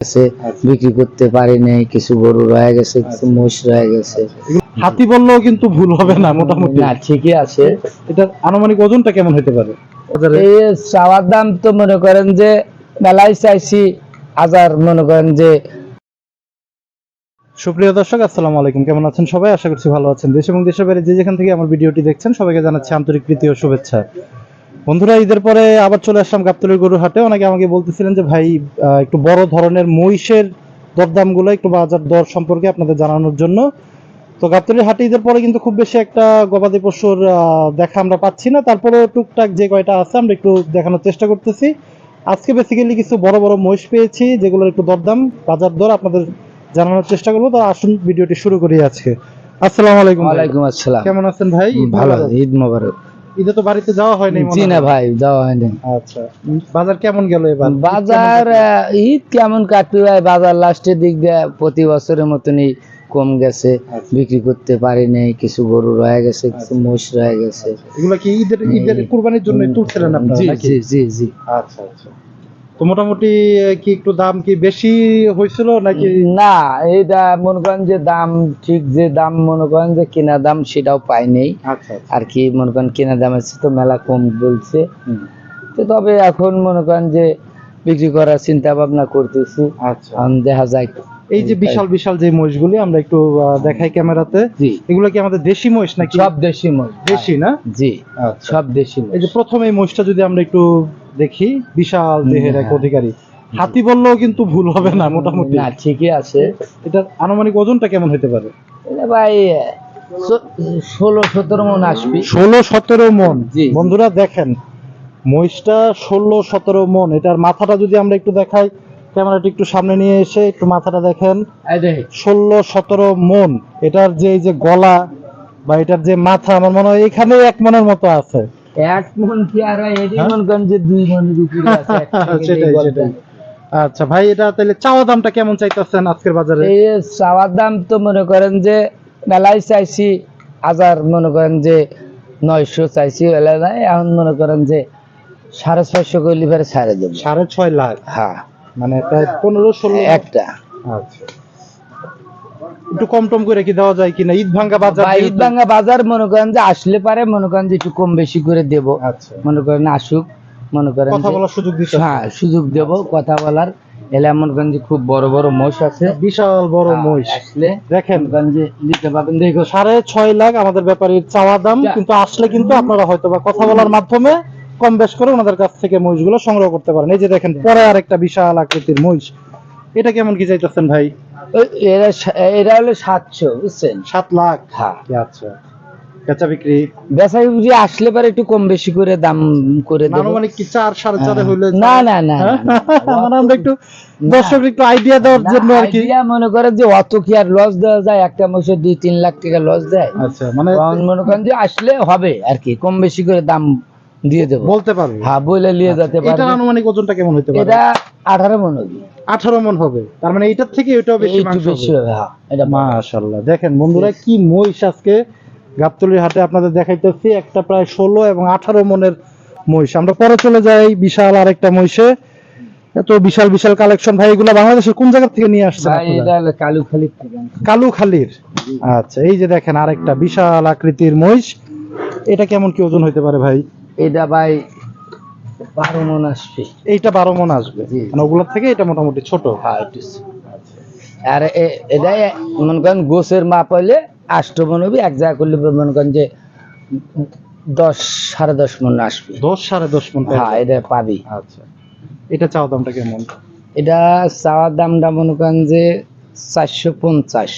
গেছে বিক্রি করতে পারি নাই কিছু গরু রয়ে গেছে কিছু মোষ রয়ে গেছে। হাতি বললেও কিন্তু ভুল হবে না মোটামুটি। না ঠিকই আছে। এটার আনুমানিক ওজনটা কেমন হতে পারে? এই চাওয়ার দাম তো মনে করেন যে মেলায় চাইছি হাজার মনে করেন যে। সুপ্রিয় দর্শক আসসালামু আলাইকুম। কেমন আছেন সবাই? আশা করছি ভালো আছেন। দেশ এবং দেশের বাইরে যে যেখান থেকে আমার ভিডিওটি দেখছেন সবাইকে জানাচ্ছি আন্তরিক প্রীতি ও শুভেচ্ছা। বন্ধুরা ঈদের পরে আবার চলে আসলাম গাবতলির গরুর হাটে অনেকে আমাকে বলতেছিলেন যে ভাই একটু বড় ধরনের মহিষের দরদামগুলো একটু বাজার দর সম্পর্কে আপনাদের জানানোর জন্য। তো গাবতলির হাটে ঈদের পরে কিন্তু খুব বেশি একটা গবাদি পশুর দেখা আমরা পাচ্ছি না। তারপরেও টুকটাক যে কয়টা আছে আমরা একটু দেখানোর চেষ্টা করতেছি। আজকে বেসিক্যালি কিছু বড় বড় মহিষ পেয়েছি যেগুলোর একটু দরদাম বাজার দর আপনাদের জানানোর চেষ্টা করব। তো আসুন ভিডিওটি শুরু করি আজকে। আসসালামু আলাইকুম। ওয়ালাইকুম আসসালাম। কেমন আছেন ভাই? ভালো। ঈদ মোবারক। ঈদে তো বাড়িতে যাওয়া হয়নি জি না ভাই যাওয়া হয়নি আচ্ছা বাজার কেমন গেল এবার? বাজার ঈদ কেমন কাটবে ভাই? বাজার লাস্টের দিক দিয়ে প্রতি বছরের মতনই কম গেছে আচ্ছা। বিক্রি করতে পারি নাই কিছু গরু রয়ে গেছে কিছু মোষ রয়ে গেছে। এগুলো কি ঈদের ঈদের কুরবানির জন্য তুলছিলেন আপনারা জি জি জি। আচ্ছা আচ্ছা। তো মোটামুটি কি একটু দাম কি বেশি হয়েছিল নাকি? না এইটা মনে করেন যে দাম ঠিক যে দাম মনে করেন যে কেনা দাম সেটাও পাই নেই আচ্ছা আচ্ছা। আর কি মনে করেন কেনা দামের চেয়ে তো মেলা কম বলছে। তো তবে এখন মনে করেন যে বিক্রি করার চিন্তা ভাবনা করতেছি। আচ্ছা। দেখা যায় এই যে বিশাল বিশাল যে মহিষগুলি আমরা একটু দেখাই ক্যামেরাতে এগুলো কি আমাদের দেশি মহিষ নাকি? সব দেশি মোষ দেশি না? জি সব দেশি এই যে প্রথম এই মহিষটা যদি আমরা একটু দেখি বিশাল দেহের এক হ্যাঁ। অধিকারী। হাতি বললেও কিন্তু ভুল হবে না মোটামুটি। না ঠিকই আছে। এটার আনুমানিক ওজনটা কেমন হতে পারে? এটা ভাই ষোলো সতেরো মন আসবি। ষোলো সতেরো মন? জি। বন্ধুরা দেখেন মহিষটা ষোলো সতেরো মন। এটার মাথাটা যদি আমরা একটু দেখাই ক্যামেরাটা একটু সামনে নিয়ে এসে একটু মাথাটা দেখেন। ষোলো সতেরো মন। এটার যে এই যে গলা বা এটার যে মাথা আমার মনে হয় এখানে এক মনের মতো আছে। এক মন কি আর হয়? এটি হ্যাঁ? মনে যে দুই মনের উপরে আছে এক থেকে যে সেটাই সেটাই। আচ্ছা ভাই এটা তাহলে চাওয়া দামটা কেমন চাইতেছেন আজকের বাজারে? এই চাওয়ার দাম তো মনে করেন যে মেলায় চাইছি হাজার মনে করেন যে নয়শো চাইছি নাই এখন মনে করেন যে সাড়ে ছয়শো করলে ফেরে ছাড়ে দেবো। সাড়ে ছয় লাখ? হ্যাঁ। মানে প্রায় পনেরো ষোলো একটা। আচ্ছা। একটু কম টম করে কি দেওয়া যায় কিনা? ঈদ ভাঙ্গা বাজার ঈদ ভাঙ্গা বাজার মনে করেন যে আসলে পারে মনে করেন যে একটু কম বেশি করে দেব। আচ্ছা। মনে করেন আসুক মনে করেন কথা বলার সুযোগ হ্যাঁ সুযোগ দেব কথা বলার। এলে মনে করেন যে খুব বড় বড় মোষ আছে। বিশাল বড় মহিষ আসলে দেখেন। যে নিতে পারবেন। দেখো সাড়ে ছয় লাখ আমাদের ব্যাপারীর চাওয়া দাম কিন্তু আসলে কিন্তু আপনারা হয়তো বা কথা বলার মাধ্যমে কম বেশ করে ওনাদের কাছ থেকে মহিষগুলো সংগ্রহ করতে পারেন। এই যে দেখেন পরে আরেকটা বিশাল আকৃতির মহিষ এটা কেমন কি চাইতেছেন ভাই? এরা এরা হলো সাতশো বুঝছেন? সাত লাখ। হ্যাঁ আচ্ছা। বেচা বিক্রি? বেচা বিক্রি আসলে পারে একটু কম বেশি করে দাম করে দেবো। আনুমানিক কি চার সাড়ে চারে হইলে না না না হ্যাঁ? মানে আমরা একটু দর্শক একটু আইডিয়া দেওয়ার জন্য আর কি। মনে করে যে অত কি আর লস দেওয়া যায়? একটা মাসে দুই তিন লাখ টাকা লস দেয়? আচ্ছা মানে মনে করেন যে আসলে হবে আর কি কম বেশি করে দাম দিয়ে দেবো। বলতে পারবে। হ্যাঁ বলে নিয়ে যেতে এটার পারবে। আনুমানিক ওজনটা কেমন হতে পারে? এটা আঠারো মন হবে। আঠারো মন হবে। তার মানে এটার থেকে এটাও বেশি মাংস বেশি হবে। হ্যাঁ। এটা মাশাআল্লাহ। দেখেন বন্ধুরা কি মহিষ আজকে গাবতলির হাটে আপনাদের দেখাইতেছি। একটা প্রায় ষোলো এবং আঠারো মনের মহিষ। আমরা পরে চলে যাই বিশাল আরেকটা মহিষে। এত বিশাল বিশাল কালেকশন। ভাই এগুলো বাংলাদেশের কোন জায়গা থেকে নিয়ে আসছেন ভাই এটা হলো কালু খালি কালু খালির আচ্ছা এই যে দেখেন আরেকটা বিশাল আকৃতির মহিষ। এটা কেমন কি ওজন হইতে পারে ভাই? এটা ভাই বারো মন আসবে। এইটা বারো মন আসবে। মানে ওগুলোর থেকে এটা মোটামুটি ছোট। হ্যাঁ একটু আর এ- এটা মনে করেন গোছের মাপ হইলে আষ্ট মন হবে এক জায়গা করলে মনে করেন যে দশ সাড়ে দশ মন আসবে। দশ সাড়ে দশ মন হ্যাঁ এটা পাবি। আচ্ছা। এটা চাওয়া দামটা কেমন? এটা চাওয়ার দামটা মনে করেন যে চারশো পঞ্চাশ।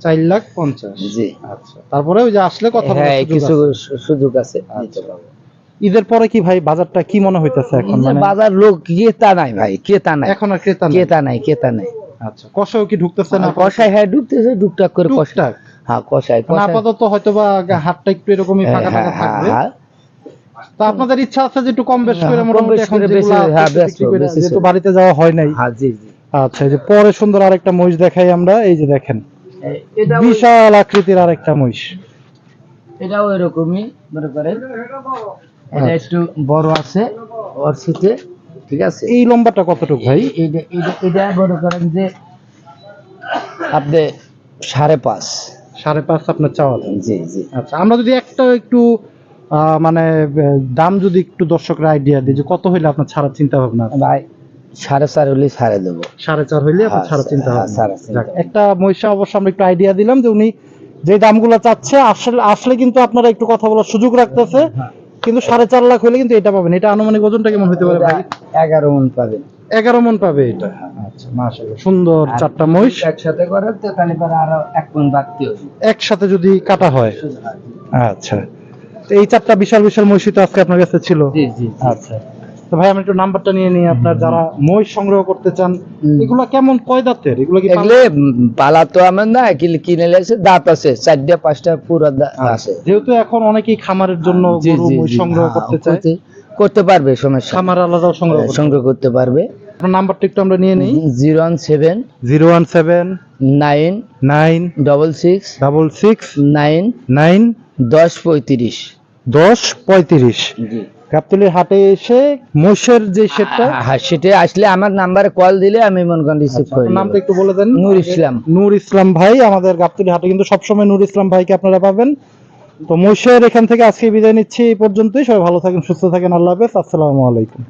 চার লাখ পঞ্চাশ। জি। আচ্ছা। তারপরে ওই যে আসলে কথা হ্যাঁ সুযোগ কিছু আছে। সুযোগ আছে আচ্ছা। দিতে পারব। ঈদের পরে কি ভাই বাজারটা কি মনে হইতেছে এখন? মানে বাজার লোক ক্রেতা নাই ভাই ক্রেতা নাই। এখন আর ক্রেতা নেই। ক্রেতা নাই ক্রেতা নাই। আচ্ছা কষাও কি ঢুকতেছে না? কষায় হ্যাঁ ঢুকতেছে টুকটাক করে কষায়। টুকটাক? হ্যাঁ কষায় মানে আপাতত হয়তো বা হাটটা একটু এরকমই হ্যাঁ, ফাঁকা ফাঁকা হ্যাঁ, থাকবে। হ্যাঁ, তো আপনাদের ইচ্ছা আছে যে একটু কম বেশ করে হ্যাঁ, মোটামুটি এখন হ্যাঁ, যেহেতু। বাড়িতে যাওয়া হয় নাই। হ্যাঁ জি জি। আচ্ছা এই যে পরে সুন্দর আরেকটা মহিষ দেখাই আমরা এই যে দেখেন। এটা বিশাল আকৃতির আরেকটা মহিষ। এটাও এরকমই মনে করেন। এটা আচ্ছা। একটু বড় আছে ওর সাথে ঠিক আছে? এই লম্বাটা কতটুকু ভাই? এটা মনে করেন যে আপনি সাড়ে পাঁচ। সাড়ে পাঁচ আপনার চাওয়া জি জি। আচ্ছা আমরা যদি একটা একটু মানে দাম যদি একটু দর্শকরা আইডিয়া দিই যে কত হইলে আপনার ছাড়ার চিন্তা ভাবনা? ভাই সাড়ে চার হলে ছাড়ে দেবো। সাড়ে চার হইলে আপনার হ্যাঁ, ছাড়ার চিন্তা হ্যাঁ, ভাবনা যাক, একটা মহিষা অবশ্য আমরা একটু আইডিয়া দিলাম যে উনি যে দামগুলো চাচ্ছে আসলে আসলে কিন্তু আপনারা একটু কথা বলার সুযোগ রাখতেছে। হ্যাঁ। কিন্তু সাড়ে চার লাখ হলে কিন্তু এটা পাবেন। এটা আনুমানিক ওজনটা কেমন হতে পারে ভাই? এগারো মন পাবেন এগারো মন পাবে এটা। আচ্ছা মাশাআল্লাহ। সুন্দর চারটা মহিষ। একসাথে করে তো তাহলে পরে আরও এক মন বাড়তি একসাথে যদি কাটা হয়। আচ্ছা। তো এই চারটা বিশাল বিশাল মহিষই তো আজকে আপনার কাছে ছিল। জি জি। আচ্ছা। তো ভাই আমি একটু নাম্বারটা নিয়ে নিই আপনার যারা মহিষ সংগ্রহ করতে চান। এগুলো কেমন কয় দাঁতের? এগুলো কি এগুলো পালা তো আমার না কিনে লেছে দাঁত আছে চারটা পাঁচটা পুরো আছে। যেহেতু এখন অনেকেই খামারের জন্য গরু জি, সংগ্রহ করতে চায়। করতে- পারবে সমস্যা খামার আলাদাও সংগ্রহ করতে সংগ্রহ করতে পারবে। আপনার নাম্বারটা একটু আমরা নিয়ে নিই। Zero one seven zero one seven nine nine double six double six nine nine দশ পঁয়ত্রিশ। দশ পঁয়ত্রিশ। জি। গাবতলির হাটে এসে মোষের যে সেটটা হ্যাঁ সেটা আসলে আমার নাম্বারে কল দিলে আমি মনে রিসিভ করি নামটা একটু বলে দেন। নূর ইসলাম। নূর ইসলাম ভাই আমাদের গাবতলি হাটে কিন্তু সবসময় নূর ইসলাম ভাইকে আপনারা পাবেন। তো মোশের এখান থেকে আজকে বিদায় নিচ্ছি এই পর্যন্তই। সবাই ভালো থাকেন সুস্থ থাকেন। আল্লাহ হাফেজ। আসসালামু আলাইকুম।